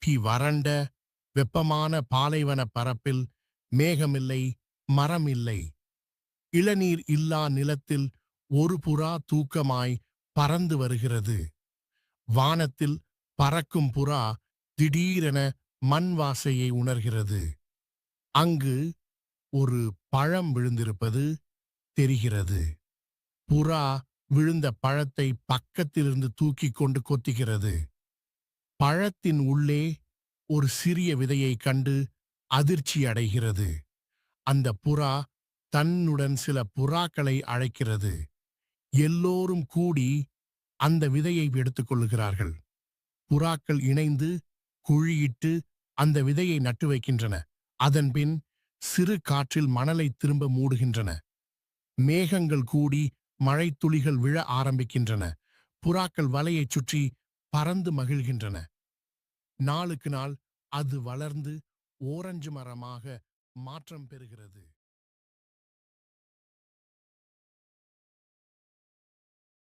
B வறண்ட வெப்பமான பாலைவன பரப்பில் மேகமில்லை மரமில்லை. இளநீர் இல்லா நிலத்தில் ஒரு புறா தூக்கமாய் பறந்து வருகிறது. வானத்தில் பறக்கும் புறா திடீரென மண் வாசையை உணர்கிறது. அங்கு ஒரு பழம் விழுந்திருப்பது தெரிகிறது. புறா விழுந்த பழத்தை பக்கத்திலிருந்து தூக்கிக் கொண்டு கொத்துகிறது. பழத்தின் உள்ளே ஒரு சிறிய விதையை கண்டு அதிர்ச்சி அடைகிறது. அந்த புறா தன்னுடன் சில புறாக்களை அழைக்கிறது. எல்லோரும் கூடி அந்த விதையை எடுத்துக்கொள்ளுகிறார்கள் புறாக்கள் இணைந்து குழியிட்டு அந்த விதையை நட்டு வைக்கின்றன. அதன்பின் சிறு காற்றில் மணலை திரும்ப மூடுகின்றன. மேகங்கள் கூடி மழைத்துளிகள் விழ ஆரம்பிக்கின்றன. புறாக்கள் வலையைச் சுற்றி பறந்து மகிழ்கின்றன. நாளுக்கு நாள் அது வளர்ந்து ஓரஞ்சு மரமாக மாற்றம் பெறுகிறது.